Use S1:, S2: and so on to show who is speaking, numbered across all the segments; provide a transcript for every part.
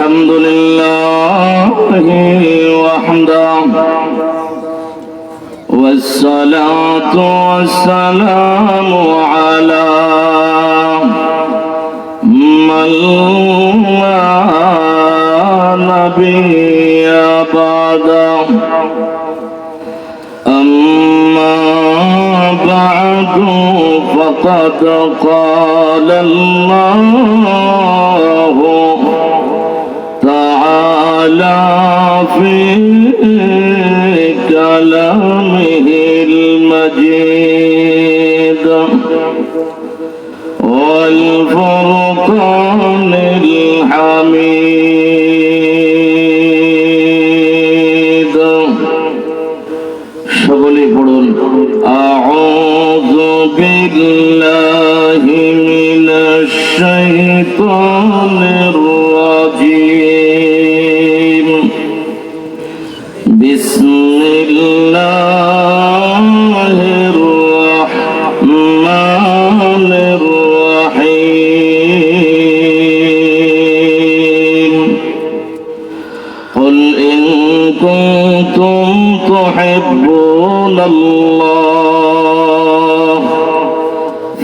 S1: الحمد لله وحده. والصلاة والسلام على من لا نبي بعده أما بعد فقد قال الله تعالى في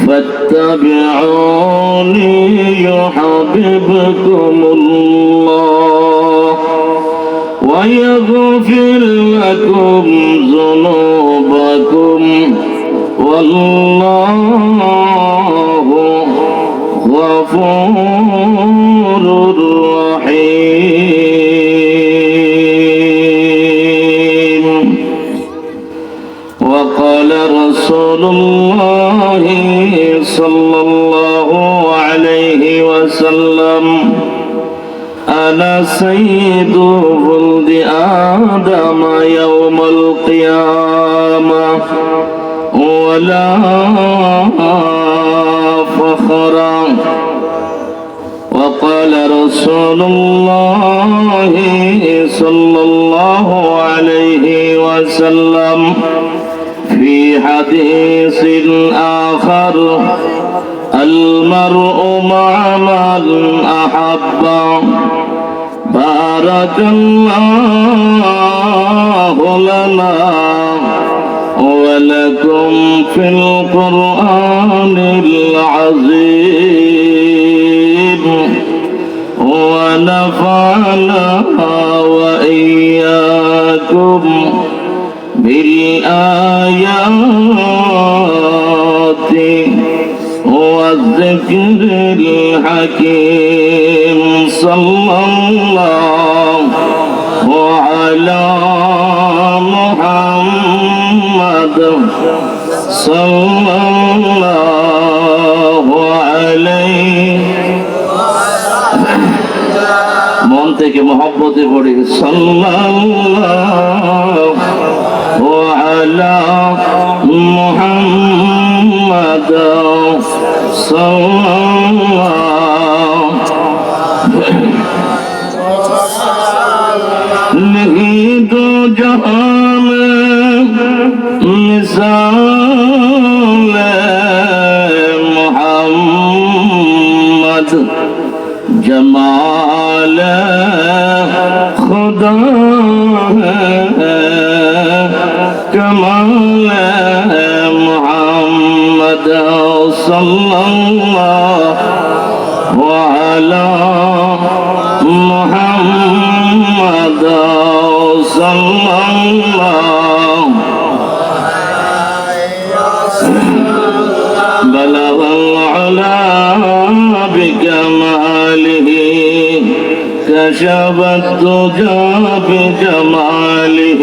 S1: فاتبعوني يحببكم الله ويغفر لكم ذنوبكم. والله غفور رحيم. وقال رسول الله صلى الله عليه وسلم أنا سيد ولد آدم يوم القيامة ولا فخرا وقال رسول الله صلى الله عليه وسلم حديث آخر. المرء مع من أحب. بارك الله لنا ولكم في القرآن العظيم. ونفعنا وإياكم بالآيات والذكر الحكيم صلى الله على محمد صلى الله عليه মন থেকে মহব্বতে পড়ি সাল্লাল্লাহু আলা মুহাম্মাদ محمد صلى الله. عليه وسلم محمد. جمال خدا. ہے جمال ہے صلى الله وعلى محمد صلى الله بلغ العلا بكماله كشف الدجى بجماله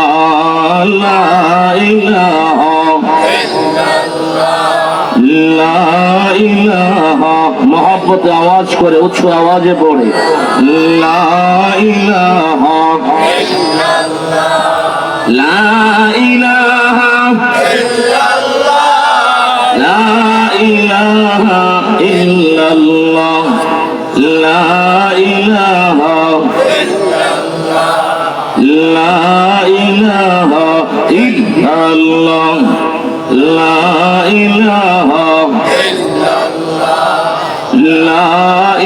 S1: মহব্বতে আওয়াজ করে উচ্চ আওয়াজে পড়ে লা ইলাহা লা ইলাহা লা ইলাহা ইল্লাল্লাহ লা ইলাহা লা ইলাহা ইল্লাল্লাহ লা ইলাহা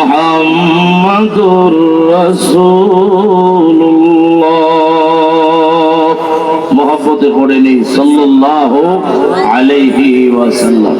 S1: মোহাম্মদুর রসুল্লাহ মহব্বতে পড়েনি সাল্লাল্লাহু আলাইহি ওয়াসাল্লাম।